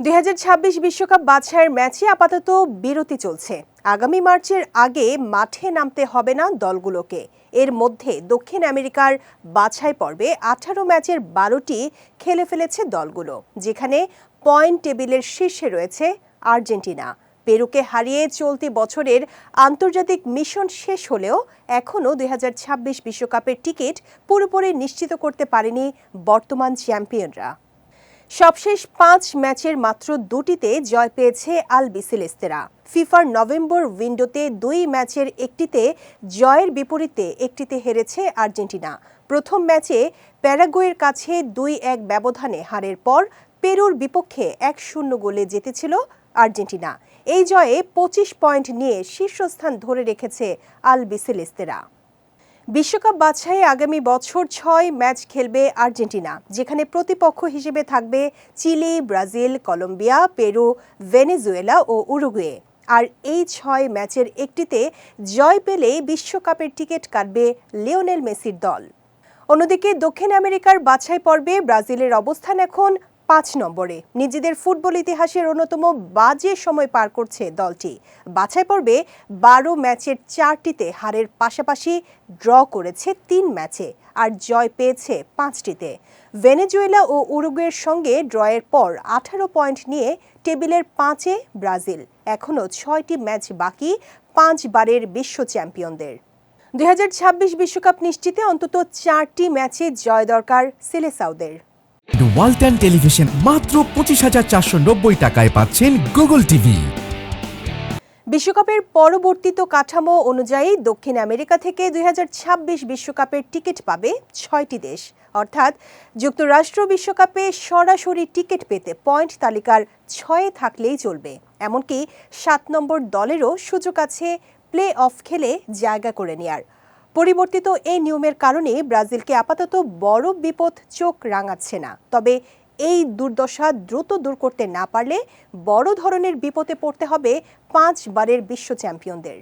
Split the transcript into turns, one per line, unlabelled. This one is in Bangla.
দুই বিশ্বকাপ বাছাইয়ের ম্যাচে আপাতত বিরতি চলছে। আগামী মার্চের আগে মাঠে নামতে হবে না দলগুলোকে। এর মধ্যে দক্ষিণ আমেরিকার বাছাই পর্বে আঠারো ম্যাচের বারোটি খেলে ফেলেছে দলগুলো, যেখানে পয়েন্ট টেবিলের শীর্ষে রয়েছে আর্জেন্টিনা। পেরুকে হারিয়ে চলতি বছরের আন্তর্জাতিক মিশন শেষ হলেও এখনও দুই বিশ্বকাপের টিকিট পুরোপুরি নিশ্চিত করতে পারেনি বর্তমান চ্যাম্পিয়নরা। সবশেষ পাঁচ ম্যাচের মাত্র দুটিতে জয় পেয়েছে আল বিসেলেস্তেরা। ফিফার নভেম্বর উইন্ডোতে দুই ম্যাচের একটিতে জয়ের বিপরীতে একটিতে হেরেছে আর্জেন্টিনা। প্রথম ম্যাচে প্যারাগুয়ের কাছে দুই এক ব্যবধানে হারের পর পেরুর বিপক্ষে এক শূন্য গোলে জিতেছিল আর্জেন্টিনা। এই জয়ে পঁচিশ পয়েন্ট নিয়ে শীর্ষস্থান ধরে রেখেছে আল বিসেলেস্তেরা। বিশ্বকাপ বাছাই আগামী বছর ছয় ম্যাচ খেলবে আর্জেন্টিনা, যেখানে প্রতিপক্ষ হিসেবে থাকবে Chile, Brazil, Colombia, Peru, Venezuela ও উরুগুয়ে। আর এই ছয় ম্যাচের একটিতে জয় পেলেই বিশ্বকাপের টিকিট কাটবে লিওনেল মেসির দল। অন্যদিকে দক্ষিণ আমেরিকার বাছাই পর্বে ব্রাজিলের অবস্থান এখন পাঁচ নম্বরে। নিজেদের ফুটবল ইতিহাসের অন্যতম বাজে সময় পার করছে দলটি। বাছাই পর্বে বারো ম্যাচের চারটিতে হারের পাশাপাশি ড্র করেছে তিন ম্যাচে আর জয় পেয়েছে পাঁচটিতে। ভেনেজুয়েলা ও উরুগুয়ের সঙ্গে ড্রয়ের পর আঠারো পয়েন্ট নিয়ে টেবিলের পাঁচে ব্রাজিল। এখনও ছয়টি ম্যাচ বাকি পাঁচবারের বিশ্ব চ্যাম্পিয়নদের। দুই বিশ্বকাপ নিশ্চিতে অন্তত চারটি ম্যাচে জয় দরকার সিলেসাউদের।
ওয়ালটন টেলিভিশন মাত্র পঁচিশ হাজার চারশো নব্বই টাকায় পাচ্ছেন গুগল টিভি।
বিশ্বকাপের পরবর্তীত কাঠামো অনুযায়ী দক্ষিণ আমেরিকা থেকে দুই বিশ্বকাপের টিকিট পাবে ছয়টি দেশ। অর্থাৎ যুক্তরাষ্ট্র বিশ্বকাপে সরাসরি টিকিট পেতে পয়েন্ট তালিকার ছয়ে থাকলেই চলবে। এমনকি সাত নম্বর দলেরও সুযোগ আছে প্লে অফ খেলে জায়গা করে নেয়ার। পরিবর্তিত এই নিয়মের কারণে ব্রাজিলকে আপাতত বড় বিপদ চোখ রাঙাচ্ছে না। তবে এই দুর্দশা দ্রুত দূর করতে না পারলে বড় ধরনের বিপদে পড়তে হবে পাঁচবারের বিশ্ব চ্যাম্পিয়নদের।